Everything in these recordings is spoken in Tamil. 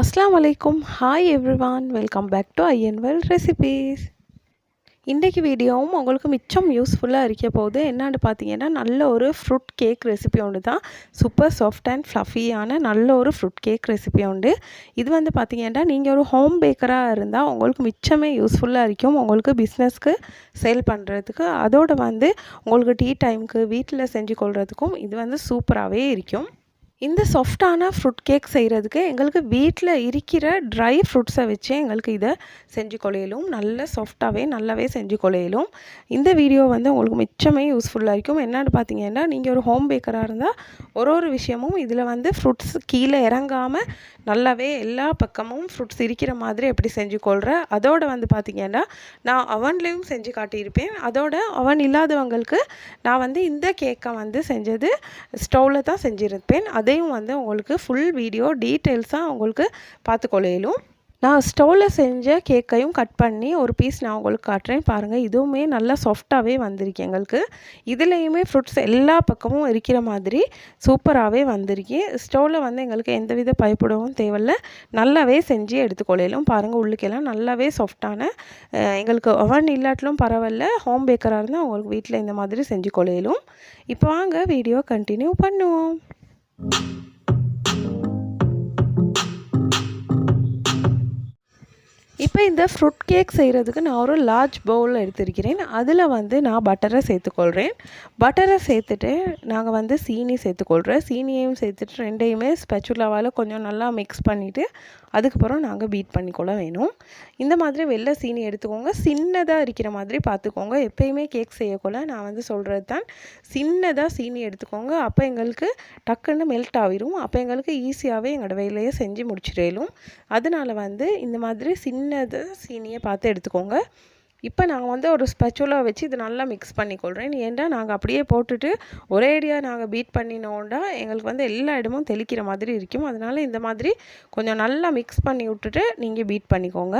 அஸ்லாம் வலைக்கும். Hi everyone welcome back to ஐஎன்வெல் recipes இன்றைக்கு வீடியோவும் உங்களுக்கு மிச்சம் யூஸ்ஃபுல்லாக இருக்க போகுது. என்னான்னு பார்த்தீங்கன்னா நல்ல ஒரு ஃப்ரூட் கேக் ரெசிபி ஒன்று தான். சூப்பர் சாஃப்ட் அண்ட் ஃப்ளஃபியான நல்ல ஒரு ஃப்ரூட் கேக் ரெசிபி உண்டு. இது வந்து பார்த்தீங்கன்னா நீங்கள் ஒரு ஹோம் பேக்கராக இருந்தால் உங்களுக்கு மிச்சமே யூஸ்ஃபுல்லாக இருக்கும். உங்களுக்கு பிஸ்னஸ்க்கு சேல் பண்ணுறதுக்கு அதோடு வந்து உங்களுக்கு டீ டைமுக்கு வீட்டில் செஞ்சு கொள்கிறதுக்கும் இது வந்து சூப்பராகவே இருக்கும். இந்த சாஃப்டான ஃப்ரூட் கேக் செய்கிறதுக்கு எங்களுக்கு வீட்டில் இருக்கிற ட்ரை ஃப்ரூட்ஸை வச்சு எங்களுக்கு இதை செஞ்சு கொள்ளையிலும் நல்ல சாஃப்டாகவே நல்லாவே செஞ்சு கொள்ளையிலும் இந்த வீடியோ வந்து உங்களுக்கு மிச்சமே யூஸ்ஃபுல்லாக இருக்கும். என்னென்னு பார்த்தீங்கன்னா நீங்கள் ஒரு ஹோம் பேக்கராக இருந்தால் ஒரு ஒரு விஷயமும் இதில் வந்து ஃப்ரூட்ஸ் கீழே இறங்காமல் நல்லாவே எல்லா பக்கமும் ஃப்ரூட்ஸ் இருக்கிற மாதிரி எப்படி செஞ்சு கொள்கிறேன் அதோடு வந்து பார்த்திங்கன்னா நான் அவன்லேயும் செஞ்சு காட்டியிருப்பேன். அதோட அவன் இல்லாதவங்களுக்கு நான் வந்து இந்த கேக்கை வந்து செஞ்சது ஸ்டவ்வில் தான் செஞ்சுருப்பேன். அதையும் வந்து உங்களுக்கு ஃபுல் வீடியோ டீட்டெயில்ஸாக உங்களுக்கு பார்த்துக்கொள்ளையிலும் நான் ஸ்டவ்வில் செஞ்ச கேக்கையும் கட் பண்ணி ஒரு பீஸ் நான் உங்களுக்கு காட்டுறேன். பாருங்கள் இதுவுமே நல்லா சாஃப்டாகவே வந்திருக்கு எங்களுக்கு. இதுலேயுமே ஃப்ரூட்ஸ் எல்லா பக்கமும் இருக்கிற மாதிரி சூப்பராகவே வந்திருக்கு. ஸ்டவ்வில் வந்து எங்களுக்கு எந்தவித பயப்படவும் தேவையில்ல. நல்லாவே செஞ்சு எடுத்துக்கொள்ளையிலும் பாருங்கள் உள்ளுக்கெல்லாம் நல்லாவே சாஃப்டான எங்களுக்கு அவன் இல்லாட்டிலும் பரவாயில்ல. ஹோம் பேக்கராக இருந்தால் உங்களுக்கு வீட்டில் இந்த மாதிரி செஞ்சு கொள்ளையிலும் இப்போ வாங்க வீடியோ கண்டினியூ பண்ணுவோம். இப்போ இந்த ஃப்ரூட் கேக் செய்கிறதுக்கு நான் ஒரு லார்ஜ் பவுல் எடுத்திருக்கிறேன். அதில் வந்து நான் பட்டரை சேர்த்துக்கொள்கிறேன் பட்டரை சேர்த்துட்டு நாங்கள் வந்து சீனி சேர்த்துக்கொள்கிறேன் சீனியையும் சேர்த்துட்டு ரெண்டையுமே ஸ்பெச்சுலாவால் கொஞ்சம் நல்லா மிக்ஸ் பண்ணிவிட்டு அதுக்கப்புறம் நாங்கள் பீட் பண்ணிக்கொள்ள வேணும். இந்த மாதிரி வெள்ளை சீனி எடுத்துக்கோங்க. சின்னதாக இருக்கிற மாதிரி பார்த்துக்கோங்க எப்பயுமே கேக் செய்யக்கொள்ள நான் வந்து சொல்கிறது தான் சின்னதாக சீனி எடுத்துக்கோங்க. அப்போ எங்களுக்கு டக்குன்னு மெல்ட் ஆகிரும் அப்போ எங்களுக்கு ஈஸியாகவே எங்களோட வேலையை செஞ்சு முடிச்சிடலும். அதனால் வந்து இந்த மாதிரி சின்னதாக சீனியை பார்த்து எடுத்துக்கோங்க. இப்போ நாங்கள் வந்து ஒரு ஸ்பெச்சுலா வச்சு இது நல்லா மிக்ஸ் பண்ணிக்கொள்கிறேன் ஏன்டா நாங்கள் அப்படியே போட்டுட்டு ஒரே அடியாக நாங்கள் பீட் பண்ணினோண்டா எங்களுக்கு வந்து எல்லா இடமும் தெளிக்கிற மாதிரி இருக்கும். அதனால் இந்த மாதிரி கொஞ்சம் நல்லா மிக்ஸ் பண்ணி விட்டுட்டு நீங்கள் பீட் பண்ணிக்கோங்க.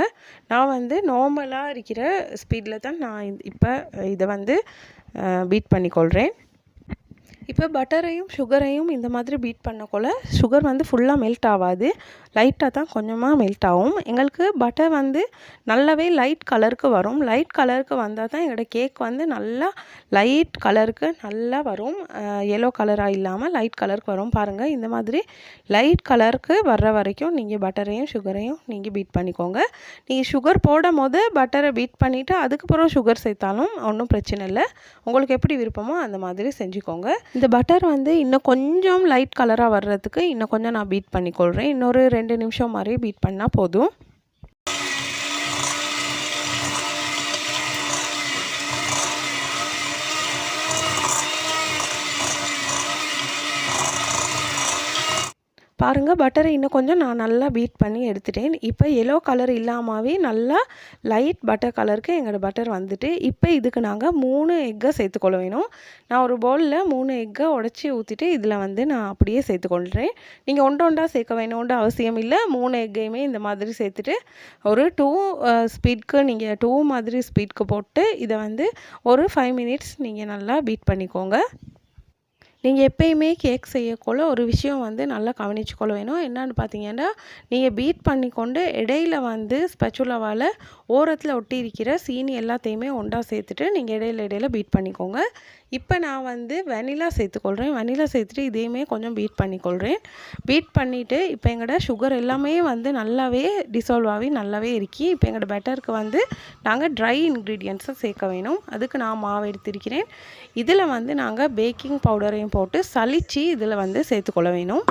நான் வந்து நார்மலாக இருக்கிற ஸ்பீடில் தான் நான் இப்போ இதை வந்து பீட் பண்ணிக்கொள்கிறேன் இப்போ பட்டரையும் சுகரையும் இந்த மாதிரி பீட் பண்ணக்குள்ள சுகர் வந்து ஃபுல்லாக மெல்ட் ஆகாது. லைட்டாக தான் கொஞ்சமாக மெல்ட் ஆகும். எங்களுக்கு பட்டர் வந்து நல்லாவே லைட் கலருக்கு வரும். லைட் கலருக்கு வந்தால் தான் எங்களோட கேக் வந்து நல்லா லைட் கலருக்கு நல்லா வரும். எல்லோ கலராக இல்லாமல் லைட் கலருக்கு வரும். பாருங்கள் இந்த மாதிரி லைட் கலருக்கு வர்ற வரைக்கும் நீங்கள் பட்டரையும் சுகரையும் நீங்கள் பீட் பண்ணிக்கோங்க. நீங்கள் சுகர் போடும் போது பட்டரை பீட் பண்ணிவிட்டு அதுக்கப்புறம் சுகர் சேர்த்தாலும் ஒன்றும் பிரச்சனை இல்லை. உங்களுக்கு எப்படி விருப்பமோ அந்த மாதிரி செஞ்சுக்கோங்க. இந்த பட்டர் வந்து இன்னும் கொஞ்சம் லைட் கலராக வர்றதுக்கு இன்னும் கொஞ்சம் நான் பீட் பண்ணிக்கொள்கிறேன் இன்னொரு ரெண்டு நிமிஷம் மாதிரி பீட் பண்ணால் போதும். பாருங்கள் பட்டரை இன்னும் கொஞ்சம் நான் நல்லா பீட் பண்ணி எடுத்துட்டேன். இப்போ எல்லோ கலர் இல்லாமவே நல்லா லைட் பட்டர் கலருக்கு எங்களோட பட்டர் வந்துட்டு இப்போ இதுக்கு நாங்கள் மூணு எக்கை சேர்த்துக்கொள்ள வேணும். நான் ஒரு பவுலில் மூணு எக்கை உடச்சி ஊற்றிட்டு இதில் வந்து நான் அப்படியே சேர்த்துக்கொள்கிறேன் நீங்கள் ஒன்று ஒன்றா சேர்க்க வேணும்ன்ற அவசியம் இல்லை. மூணு எக்கையுமே இந்த மாதிரி சேர்த்துட்டு ஒரு டூ ஸ்பீட்க்கு நீங்கள் டூ மாதிரி ஸ்பீட்க்கு போட்டு இதை வந்து ஒரு ஃபைவ் மினிட்ஸ் நீங்கள் நல்லா பீட் பண்ணிக்கோங்க. நீங்கள் எப்பயுமே கேக் செய்யக்குள்ள ஒரு விஷயம் வந்து நல்லா கவனிச்சுக்கொள்ள வேணும். என்னென்னு பார்த்தீங்கன்னா நீங்கள் பீட் பண்ணிக்கொண்டு இடையில வந்து ஸ்பெச்சுலாவால் ஓரத்தில் ஒட்டி இருக்கிற சீனி எல்லாத்தையுமே ஒன்றா சேர்த்துட்டு நீங்கள் இடையில இடையில பீட் பண்ணிக்கோங்க. இப்போ நான் வந்து வெனிலா சேர்த்துக்கொள்கிறேன் வெனிலா சேர்த்துட்டு இதையுமே கொஞ்சம் பீட் பண்ணிக்கொள்கிறேன் பீட் பண்ணிவிட்டு இப்போ எங்களோட சுகர் எல்லாமே வந்து நல்லாவே டிசால்வ் ஆகி நல்லாவே இருக்கி இப்போ எங்களோட பெட்டருக்கு வந்து நாங்கள் ட்ரை இன்க்ரீடியன்ட்ஸை சேர்க்க வேணும். அதுக்கு நான் மாவு எடுத்திருக்கிறேன். இதில் வந்து நாங்கள் பேக்கிங் பவுடரையும் போட்டு சளிச்சு இதில் வந்து சேர்த்துக்கொள்ள வேணும்.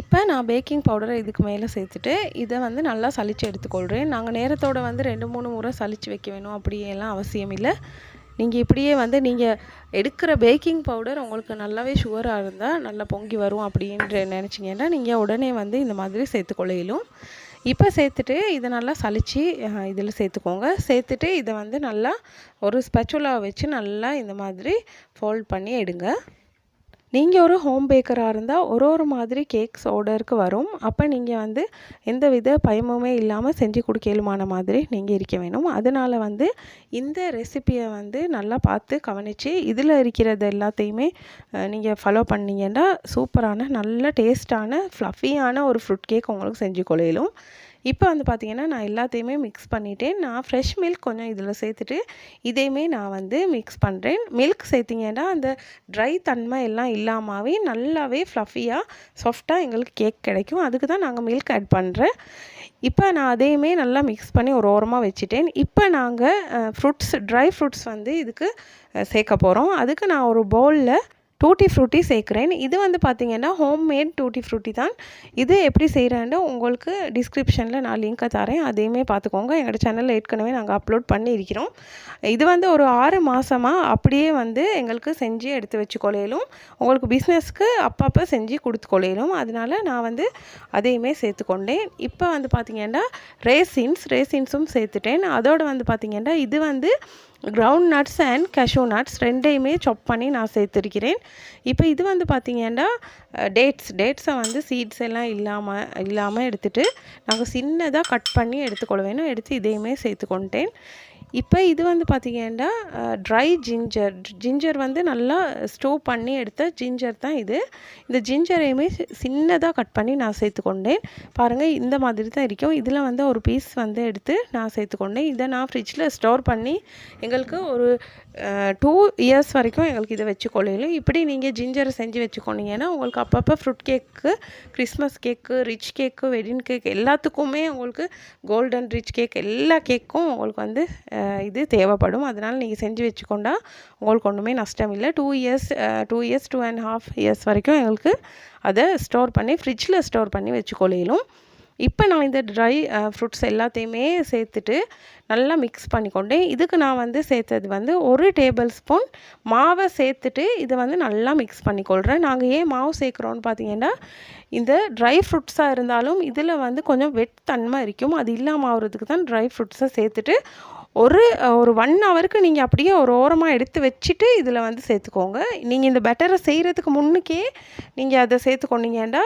இப்போ நான் பேக்கிங் பவுடரை இதுக்கு மேலே சேர்த்துட்டு இதை வந்து நல்லா சளிச்சு எடுத்துக்கொள்கிறேன் நாங்கள் நேரத்தோடு வந்து ரெண்டு மூணு முறை சளிச்சு வைக்க வேணும் அப்படியெல்லாம் அவசியம் இல்லை நீங்கள் இப்படியே வந்து நீங்கள் எடுக்கிற பேக்கிங் பவுடர் உங்களுக்கு நல்லாவே சுகராக இருந்தால் நல்லா பொங்கி வரும் அப்படின்ற நினச்சிங்கன்னா நீங்கள் உடனே வந்து இந்த மாதிரி சேர்த்துக்கொள்ளையிலும். இப்போ சேர்த்துட்டு இதை நல்லா சளிச்சு இதில் சேர்த்துக்கோங்க. சேர்த்துட்டு இதை வந்து நல்லா ஒரு ஸ்பெச்சுலா வச்சு நல்லா இந்த மாதிரி ஃபோல்ட் பண்ணி எடுங்க. நீங்கள் ஒரு ஹோம் பேக்கராக இருந்தால் ஒரு ஒரு மாதிரி கேக்ஸ் ஆர்டருக்கு வரும். அப்போ நீங்கள் வந்து எந்த வித பயமுமே இல்லாமல் செஞ்சு கொடுக்கலுமான மாதிரி நீங்கள் இருக்க வேணும். அதனால் வந்து இந்த ரெசிப்பியை வந்து நல்லா பார்த்து கவனித்து இதில் இருக்கிறது எல்லாத்தையுமே நீங்கள் ஃபாலோ பண்ணிங்கன்னா சூப்பரான நல்ல டேஸ்ட்டான ஃப்ளஃபியான ஒரு ஃப்ரூட் கேக் உங்களுக்கு செஞ்சு கொள்ளையிலும் இப்போ வந்து பார்த்திங்கன்னா நான் எல்லாத்தையுமே மிக்ஸ் பண்ணிவிட்டேன் நான் ஃப்ரெஷ் மில்க் கொஞ்சம் இதில் சேர்த்துட்டு இதையுமே நான் வந்து மிக்ஸ் பண்ணுறேன் மில்க் சேர்த்திங்கன்னா அந்த ட்ரை தன்மை எல்லாம் இல்லாமவே நல்லாவே ஃப்ளஃபியாக சாஃப்டாக எங்களுக்கு கேக் கிடைக்கும். அதுக்கு தான் நாங்கள் மில்க் ஆட் பண்ணுறேன் இப்போ நான் அதையுமே நல்லா மிக்ஸ் பண்ணி ஒரு ஓரமாக வச்சுட்டேன். இப்போ நாங்கள் ஃப்ரூட்ஸ் ட்ரை ஃப்ரூட்ஸ் வந்து இதுக்கு சேர்க்க போகிறோம் அதுக்கு நான் ஒரு பவுலில் டூட்டி ஃப்ரூட்டி சேர்க்குறேன். இது வந்து பார்த்திங்கன்னா ஹோம்மேட் டூட்டி ஃப்ரூட்டி தான். இது எப்படி செய்கிறேன்னு உங்களுக்கு டிஸ்கிரிப்ஷனில் நான் லிங்க்கை தரேன். அதையுமே பார்த்துக்கோங்க எங்களோட சேனலில் ஏற்கனவே நாங்கள் அப்லோட் பண்ணியிருக்கிறோம். இது வந்து ஒரு ஆறு மாதமாக அப்படியே வந்து எங்களுக்கு செஞ்சு எடுத்து வச்சு கொலையிலும் உங்களுக்கு பிஸ்னஸ்க்கு அப்பப்போ செஞ்சு கொடுத்து கொலையிலும் அதனால் நான் வந்து அதையுமே சேர்த்துக்கொண்டேன். இப்போ வந்து பார்த்திங்கன்னா ரேசின்ஸ் ரேசின்ஸும் சேர்த்துட்டேன். அதோடு வந்து பார்த்திங்கன்னா இது வந்து ground nuts and cashew nuts ரெண்டையுமே சாப் பண்ணி நான் சேர்த்துருக்கிறேன். இப்போ இது வந்து பார்த்திங்கன்னா டேட்ஸ் டேட்ஸை வந்து சீட்ஸ் எல்லாம் இல்லாமல் இல்லாமல் எடுத்துகிட்டு நாங்கள் சின்னதாக கட் பண்ணி எடுத்துக்கொள்ள வேணும். எடுத்து இதையுமே சேர்த்துக்கொண்டேன். இப்போ இது வந்து பார்த்திங்கன்னா ட்ரை ஜிஞ்சர் ஜிஞ்சர் வந்து நல்லா ஸ்டோவ் பண்ணி எடுத்த ஜிஞ்சர் தான் இது. இந்த ஜிஞ்சரையுமே சின்னதாக கட் பண்ணி நான் சேர்த்துக்கொண்டேன் பாருங்கள் இந்த மாதிரி தான் இருக்கும். இதில் வந்து ஒரு பீஸ் வந்து எடுத்து நான் சேர்த்துக்கொண்டேன் இதை நான் ஃப்ரிட்ஜில் ஸ்டோர் பண்ணி எங்களுக்கு ஒரு டூ இயர்ஸ் வரைக்கும் எங்களுக்கு இதை வச்சு கொள்ளையிலும் இப்படி நீங்கள் ஜிஞ்சரை செஞ்சு வச்சுக்கொண்டீங்கன்னா உங்களுக்கு அப்பப்போ fruit cake Christmas cake rich cake wedding cake எல்லாத்துக்குமே உங்களுக்கு கோல்டன் ரிச் கேக் எல்லா கேக்கும் உங்களுக்கு வந்து இது தேவைப்படும். அதனால் நீங்கள் செஞ்சு வச்சுக்கொண்டா உங்களுக்கு ஒன்றுமே நஷ்டம் இல்லை. Two years two years two and half years வரைக்கும் எங்களுக்கு அதை ஸ்டோர் பண்ணி ஃப்ரிட்ஜில் ஸ்டோர் பண்ணி வச்சுக்கொள்ளையிலும் இப்போ நான் இந்த ட்ரை ஃப்ரூட்ஸ் எல்லாத்தையுமே சேர்த்துட்டு நல்லா மிக்ஸ் பண்ணிக்கொண்டேன். இதுக்கு நான் வந்து சேர்த்தது வந்து ஒரு டேபிள் ஸ்பூன் மாவை சேர்த்துட்டு இதை வந்து நல்லா மிக்ஸ் பண்ணிக்கொள்கிறேன் நாங்கள் ஏன் மாவு சேர்க்குறோன்னு பார்த்தீங்கன்னா இந்த ட்ரை ஃப்ரூட்ஸாக இருந்தாலும் இதில் வந்து கொஞ்சம் வெட் தன்மை இருக்கும். அது இல்லாமல் ஆகிறதுக்கு தான் ட்ரை ஃப்ரூட்ஸை சேர்த்துட்டு ஒரு ஒரு ஒன் ஹவருக்கு நீங்கள் அப்படியே ஒரு ஓரமாக எடுத்து வச்சுட்டு இதில் வந்து சேர்த்துக்கோங்க. நீங்கள் இந்த பெட்டரை செய்கிறதுக்கு முன்னுக்கே நீங்கள் அதை சேர்த்துக்கொண்டீங்கன்னா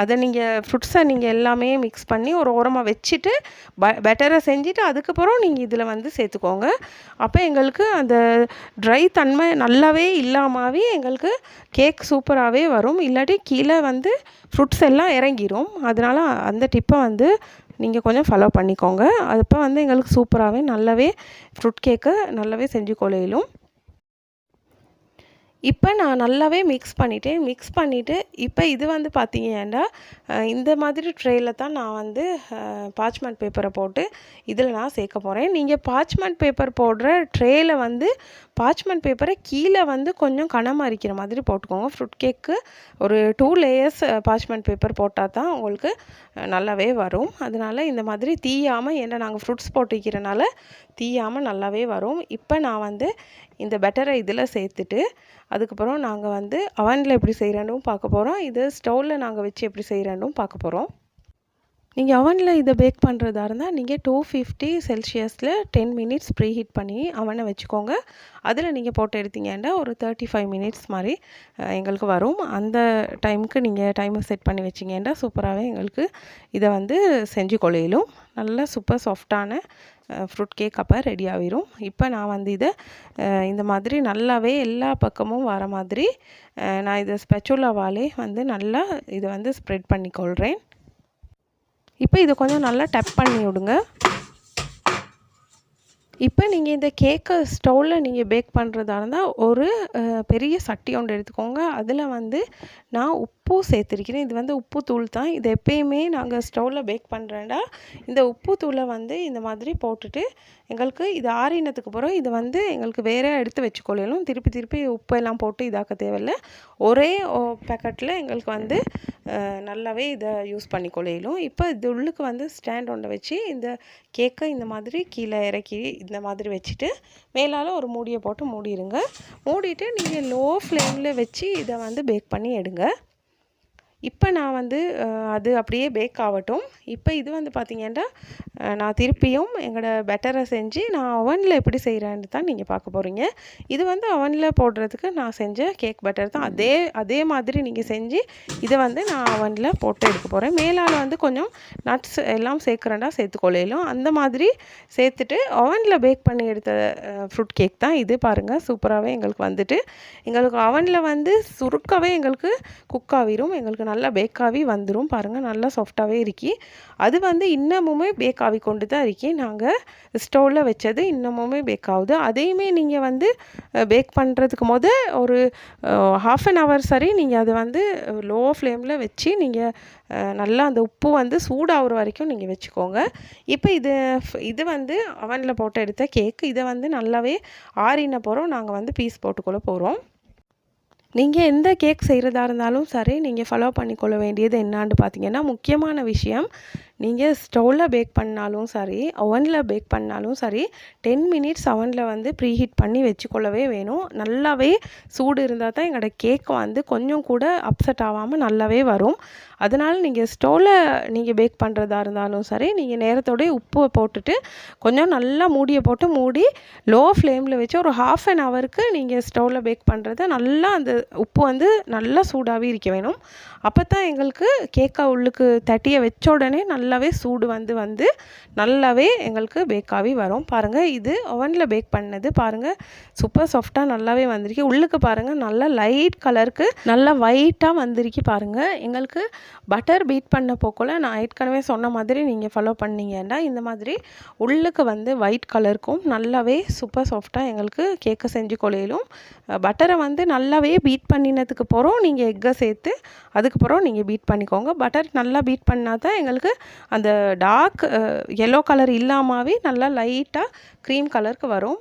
அதை நீங்கள் ஃப்ரூட்ஸை நீங்கள் எல்லாமே மிக்ஸ் பண்ணி ஒரு ஓரமாக வச்சுட்டு ப பெட்டரை செஞ்சுட்டு அதுக்கப்புறம் நீங்கள் இதில் வந்து சேர்த்துக்கோங்க. அப்போ எங்களுக்கு அந்த ட்ரை தன்மை நல்லாவே இல்லாமவே எங்களுக்கு கேக் சூப்பராகவே வரும். இல்லாட்டி கீழே வந்து ஃப்ரூட்ஸ் எல்லாம் இறங்கிடும் அதனால் அந்த டிப்பை வந்து நீங்கள் கொஞ்சம் ஃபாலோ பண்ணிக்கோங்க. அப்போ வந்து எங்களுக்கு சூப்பராகவே நல்லாவே ஃப்ரூட் கேக்கை நல்லாவே செஞ்சு கொள்ளையிலும் இப்போ நான் நல்லாவே மிக்ஸ் பண்ணிட்டேன். மிக்ஸ் பண்ணிவிட்டு இப்போ இது வந்து பார்த்தீங்கன்னா இந்த மாதிரி ட்ரேயில் தான் நான் வந்து பாச்மெண்ட் பேப்பரை போட்டு இதில் நான் சேர்க்க போகிறேன் நீங்கள் பாச்மெண்ட் பேப்பர் போடுற ட்ரேயில் வந்து பார்ச்மெண்ட் பேப்பரை கீழே வந்து கொஞ்சம் கனமாக இருக்கிற மாதிரி போட்டுக்கோங்க. ஃப்ரூட் கேக்கு ஒரு டூ லேயர்ஸ் பார்ச்மெண்ட் பேப்பர் போட்டால் தான் உங்களுக்கு நல்லாவே வரும். அதனால் இந்த மாதிரி தீயாமல் ஏன்னா நாங்கள் ஃப்ரூட்ஸ் போட்டுக்கிறனால தீயாமல் நல்லாவே வரும். இப்போ நான் வந்து இந்த பெட்டரை இதில் சேர்த்துட்டு அதுக்கப்புறம் நாங்கள் வந்து அவனில் எப்படி செய்கிறேன்னு பார்க்க போகிறோம் இது ஸ்டவ்வில் நாங்கள் வச்சு எப்படி செய்கிறேன்னு பார்க்க போகிறோம் நீங்கள் அவனில் இதை பேக் பண்ணுறதா இருந்தால் நீங்கள் டூ ஃபிஃப்டி செல்சியஸில் டென் மினிட்ஸ் ப்ரீ ஹீட் பண்ணி அவனை வச்சுக்கோங்க. அதில் நீங்கள் போட்டு எடுத்தீங்கன்னா ஒரு தேர்ட்டி ஃபைவ் மினிட்ஸ் மாதிரி எங்களுக்கு வரும். அந்த டைமுக்கு நீங்கள் டைமை செட் பண்ணி வச்சிங்கன்னா சூப்பராகவே எங்களுக்கு இதை வந்து செஞ்சு கொள்ளையிலும். நல்லா சூப்பர் சாஃப்டான ஃப்ரூட் கேக் அப்போ ரெடி ஆகிரும். இப்போ நான் வந்து இதை இந்த மாதிரி நல்லாவே எல்லா பக்கமும் வர மாதிரி நான் இதை ஸ்பெச்சுலாவாலே வந்து நல்லா இதை வந்து ஸ்ப்ரெட் பண்ணிக்கொள்கிறேன். இப்போ இதை கொஞ்சம் நல்லா டப் பண்ணி விடுங்க. இப்போ நீங்கள் இந்த கேக்கை ஸ்டவ்வில் நீங்கள் பேக் பண்ணுறதா இருந்தால் ஒரு பெரிய சட்டி ஒன்று எடுத்துக்கோங்க. அதில் வந்து நான் உப்பு சேர்த்துருக்கிறேன். இது வந்து உப்பு தூள் தான். இது எப்பயுமே நாங்கள் ஸ்டவ்வில் பேக் பண்ணுறேன்டா இந்த உப்பு தூளை வந்து இந்த மாதிரி போட்டுட்டு எங்களுக்கு இது ஆறினத்துக்கு அப்புறம் இது வந்து எங்களுக்கு வேறு எடுத்து வச்சுக்கொள்ளலும் திருப்பி திருப்பி உப்பு எல்லாம் போட்டு இதாக்க தேவையில்லை. ஒரே பேக்கெட்டில் எங்களுக்கு வந்து நல்லாவே இதை யூஸ் பண்ணிக்கொள்ளையிலும் இப்போ இது உள்ளுக்கு வந்து ஸ்டாண்ட் ஒன்றை வச்சு இந்த கேக்கை இந்த மாதிரி கீழே இறக்கி இந்த மாதிரி வச்சுட்டு மேலால் ஒரு மூடியை போட்டு மூடிடுங்க. மூடிட்டு நீங்கள் லோ ஃப்ளேமில் வச்சு இதை வந்து பேக் பண்ணி எடுங்க. இப்போ நான் வந்து அது அப்படியே பேக் ஆகட்டும். இப்போ இது வந்து பார்த்திங்கன்னா நான் திருப்பியும் எங்களோட பெட்டரை செஞ்சு நான் அவனில் எப்படி செய்கிறேன்னு தான் நீங்கள் பார்க்க போகிறீங்க இது வந்து அவனில் போடுறதுக்கு நான் செஞ்ச கேக் பட்டர் தான். அதே அதே மாதிரி நீங்கள் செஞ்சு இதை வந்து நான் அவனில் போட்டு எடுக்க போகிறேன் மேலால் வந்து கொஞ்சம் நட்ஸ் எல்லாம் சேர்க்குறேன்டா சேர்த்துக்கொள்ளையிலும் அந்த மாதிரி சேர்த்துட்டு அவனில் பேக் பண்ணி எடுத்த ஃப்ரூட் கேக் தான் இது. பாருங்கள் சூப்பராகவே எங்களுக்கு வந்துட்டு. எங்களுக்கு அவனில் வந்து சுருக்கவே எங்களுக்கு குக் ஆகிரும். எங்களுக்கு நல்லா பேக்காகி வந்துடும் பாருங்கள் நல்லா சாஃப்டாகவே இருக்கி. அது வந்து இன்னமுமே பேக்காகி கொண்டு தான் இருக்கி. நாங்கள் ஸ்டவ்வில் வச்சது இன்னமுமே பேக் ஆகுது. அதையுமே நீங்கள் வந்து பேக் பண்ணுறதுக்கு முத ஒரு ஹாஃப் அன் ஹவர் சரி நீங்கள் அதை வந்து லோ ஃப்ளேமில் வச்சு நீங்கள் நல்லா அந்த உப்பு வந்து சூடாகிற வரைக்கும் நீங்கள் வச்சுக்கோங்க. இப்போ இது இது வந்து அவனில் போட்டு எடுத்த கேக்கு இதை வந்து நல்லாவே ஆறின போகிறோம் நாங்கள் வந்து பீஸ் போட்டுக்கொள்ள போகிறோம் நீங்கள் எந்த கேக் செய்கிறதா இருந்தாலும் சரி நீங்கள் ஃபாலோ பண்ணிக்கொள்ள வேண்டியது என்னான்னு பார்த்தீங்கன்னா முக்கியமான விஷயம் நீங்கள் ஸ்டவ்வில் பேக் பண்ணாலும் சரி ஓவனில் பேக் பண்ணாலும் சரி டென் மினிட்ஸ் அவனில் வந்து ப்ரீஹீட் பண்ணி வச்சுக்கொள்ளவே வேணும். நல்லாவே சூடு இருந்தால் தான் எங்களோட கேக் வந்து கொஞ்சம் கூட அப்செட் ஆகாமல் நல்லாவே வரும். அதனால் நீங்கள் ஸ்டவ்வில் நீங்கள் பேக் பண்ணுறதா இருந்தாலும் சரி நீங்கள் நேரத்தோடய உப்பு போட்டுட்டு கொஞ்சம் நல்லா மூடியை போட்டு மூடி லோ ஃப்ளேமில் வச்சு ஒரு ஹாஃப் அன் ஹவருக்கு நீங்கள் ஸ்டவ்வில் பேக் பண்ணுறத நல்லா அந்த உப்பு வந்து நல்லா சூடாகவே இருக்க வேணும். அப்போ தான் எங்களுக்கு கேக்கை உள்ளுக்கு தட்டியை வச்ச உடனே நல்லாவே சூடு வந்து வந்து நல்லாவே எங்களுக்கு பேக்காகி வரும். பாருங்கள் இது ஓவனில் பேக் பண்ணது. பாருங்கள் சூப்பர் சாஃப்டாக நல்லாவே வந்திருக்கு. உள்ளுக்கு பாருங்கள் நல்லா லைட் கலருக்கு நல்லா ஒயிட்டாக வந்திருக்கு பாருங்கள் எங்களுக்கு பட்டர் பீட் பண்ண போக்கில் நான் ஏற்கனவே சொன்ன மாதிரி நீங்கள் ஃபாலோ பண்ணீங்கன்னா இந்த மாதிரி உள்ளுக்கு வந்து ஒயிட் கலருக்கும் நல்லாவே சூப்பர் சாஃப்டாக எங்களுக்கு கேக்கை செஞ்சு கொலையிலும் பட்டரை வந்து நல்லாவே பீட் பண்ணினதுக்கு போகிறோம் நீங்கள் எக்கை சேர்த்து அது அதுக்கப்புறம் நீங்கள் பீட் பண்ணிக்கோங்க. பட்டர் நல்லா பீட் பண்ணால் தான் எங்களுக்கு அந்த டார்க் எல்லோ கலர் இல்லாமாவே நல்லா லைட்டாக க்ரீம் கலருக்கு வரும்.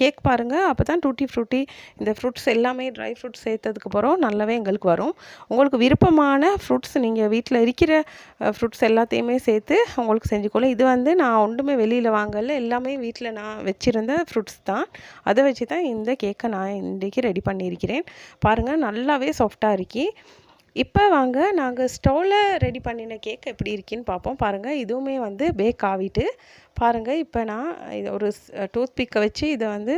கேக் பாருங்கள் அப்போ தான் டூட்டி ஃப்ரூட்டி இந்த ஃப்ரூட்ஸ் எல்லாமே ட்ரை ஃப்ரூட்ஸ் சேர்த்ததுக்கு அப்புறம் நல்லாவே எங்களுக்கு வரும். உங்களுக்கு விருப்பமான ஃப்ரூட்ஸ் நீங்கள் வீட்டில் இருக்கிற ஃப்ரூட்ஸ் எல்லாத்தையுமே சேர்த்து உங்களுக்கு செஞ்சுக்கொள்ள இது வந்து நான் ஒன்றுமே வெளியில் வாங்கல. எல்லாமே வீட்டில் நான் வச்சுருந்த ஃப்ரூட்ஸ் தான். அதை வச்சு தான் இந்த கேக்கை நான் இன்றைக்கி ரெடி பண்ணியிருக்கிறேன். பாருங்கள் நல்லாவே சாஃப்டாக இருக்கி. இப்போ வாங்க நாங்கள் ஸ்டவ்வில் ரெடி பண்ணின கேக் எப்படி இருக்குன்னு பார்ப்போம் பாருங்கள் இதுவுமே வந்து பேக் ஆகிட்டு பாருங்கள் இப்போ நான் இது ஒரு டூத் பிக்கை வச்சு இதை வந்து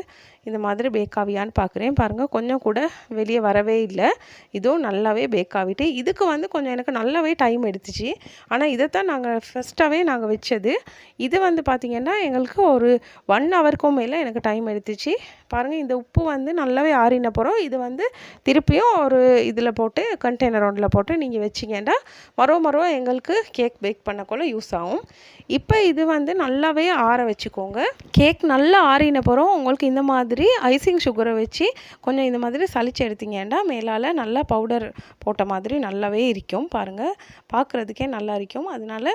இந்த மாதிரி பேக் ஆவியான்னு பார்க்குறேன் பாருங்கள் கொஞ்சம் கூட வெளியே வரவே இல்லை. இதுவும் நல்லாவே பேக் ஆகிட்டு இதுக்கு வந்து கொஞ்சம் எனக்கு நல்லாவே டைம் எடுத்துச்சு. ஆனால் இதைத்தான் நாங்கள் ஃபஸ்ட்டாகவே நாங்கள் வச்சது. இது வந்து பார்த்திங்கன்னா எங்களுக்கு ஒரு ஒன் ஹவருக்கும் மேலே எனக்கு டைம் எடுத்துச்சு. பாருங்கள் இந்த உப்பு வந்து நல்லாவே ஆறின போகிறோம் இது வந்து திருப்பியும் ஒரு இதில் போட்டு கண்டெய்னர் ஒன்றில் போட்டு நீங்கள் வச்சிங்கன்னா மரோ மரோ எங்களுக்கு கேக் பேக் பண்ணக்குள்ள யூஸ் ஆகும். இப்போ இது வந்து நல்லா நல்லாவே ஆற வச்சுக்கோங்க. கேக் நல்லா ஆறினப்புறம் உங்களுக்கு இந்த மாதிரி ஐசிங் சுகரை வச்சு கொஞ்சம் இந்த மாதிரி சளிச்சு எடுத்தீங்கன்னா மேலால் நல்லா பவுடர் போட்ட மாதிரி நல்லாவே இருக்கும். பாருங்கள் பார்க்குறதுக்கே நல்லா இருக்கும். அதனால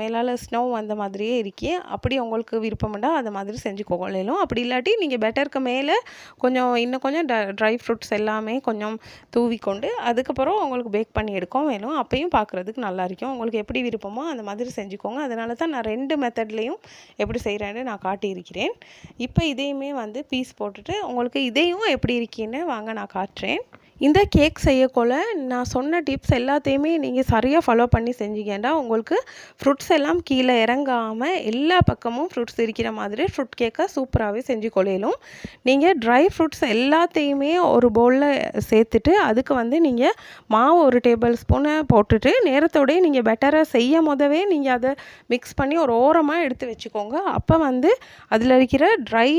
மேலால் ஸ்னோ அந்த மாதிரியே இருக்கி. அப்படி உங்களுக்கு விருப்பம்டா அந்த மாதிரி செஞ்சு கொள்ளையிலும் அப்படி இல்லாட்டி நீங்கள் பெட்டருக்கு மேலே கொஞ்சம் இன்னும் கொஞ்சம் ட்ரை ஃப்ரூட்ஸ் எல்லாமே கொஞ்சம் தூவி கொண்டு அதுக்கப்புறம் உங்களுக்கு பேக் பண்ணி எடுக்கும் வேணும். அப்பையும் பார்க்குறதுக்கு நல்லா இருக்கும். உங்களுக்கு எப்படி விருப்பமோ அந்த மாதிரி செஞ்சுக்கோங்க. அதனால தான் நான் ரெண்டு மெத்தட்லேயும் எப்படி செய்கிறேன்னு நான் காட்டியிருக்கிறேன். இப்போ இதையுமே வந்து பீஸ் போட்டுட்டு உங்களுக்கு இதையும் எப்படி இருக்கீன்னு வாங்க நான் காட்டுறேன். இந்த கேக் செய்யக்குள்ள நான் சொன்ன டிப்ஸ் எல்லாத்தையுமே நீங்கள் சரியாக ஃபாலோ பண்ணி செஞ்சீங்கன்னா உங்களுக்கு ஃப்ரூட்ஸ் எல்லாம் கீழே இறங்காமல் எல்லா பக்கமும் ஃப்ரூட்ஸ் இருக்கிற மாதிரி ஃப்ரூட் கேக்கை சூப்பராகவே செஞ்சு கொள்ளையிலும் நீங்கள் ட்ரை ஃப்ரூட்ஸ் எல்லாத்தையுமே ஒரு பவுலில் சேர்த்துட்டு அதுக்கு வந்து நீங்கள் மாவு ஒரு டேபிள் ஸ்பூனை போட்டுட்டு நேரத்தோடய நீங்கள் பெட்டராக செய்ய முதவே நீங்கள் அதை மிக்ஸ் பண்ணி ஒரு ஓரமாக எடுத்து வச்சுக்கோங்க. அப்போ வந்து அதில் இருக்கிற ட்ரை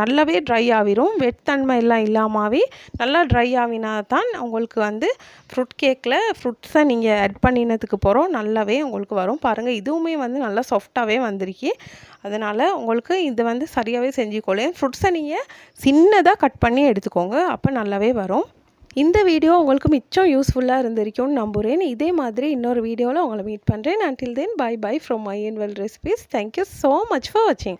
நல்லாவே ட்ரை ஆகிரும் வெட்தன்மை எல்லாம் இல்லாமவே நல்லா ட்ரை ஆகினா தான் உங்களுக்கு வந்து ஃப்ரூட் கேக்கில் ஃப்ரூட்ஸை நீங்கள் ஆட் பண்ணினதுக்கு போகிறோம் நல்லாவே உங்களுக்கு வரும். பாருங்கள் இதுவுமே வந்து நல்லா சாஃப்டாகவே வந்திருக்கு. அதனால் உங்களுக்கு இது வந்து சரியாகவே செஞ்சுக்கொள்ளேன் ஃப்ரூட்ஸை நீங்கள் சின்னதாக கட் பண்ணி எடுத்துக்கோங்க. அப்போ நல்லாவே வரும். இந்த வீடியோ உங்களுக்கு மிச்சம் யூஸ்ஃபுல்லாக இருந்திருக்கும்னு நம்புகிறேன் இதே மாதிரி இன்னொரு வீடியோவில் உங்களை மீட் பண்ணுறேன் until then bye bye from my and well recipes thank you so much for வாட்சிங்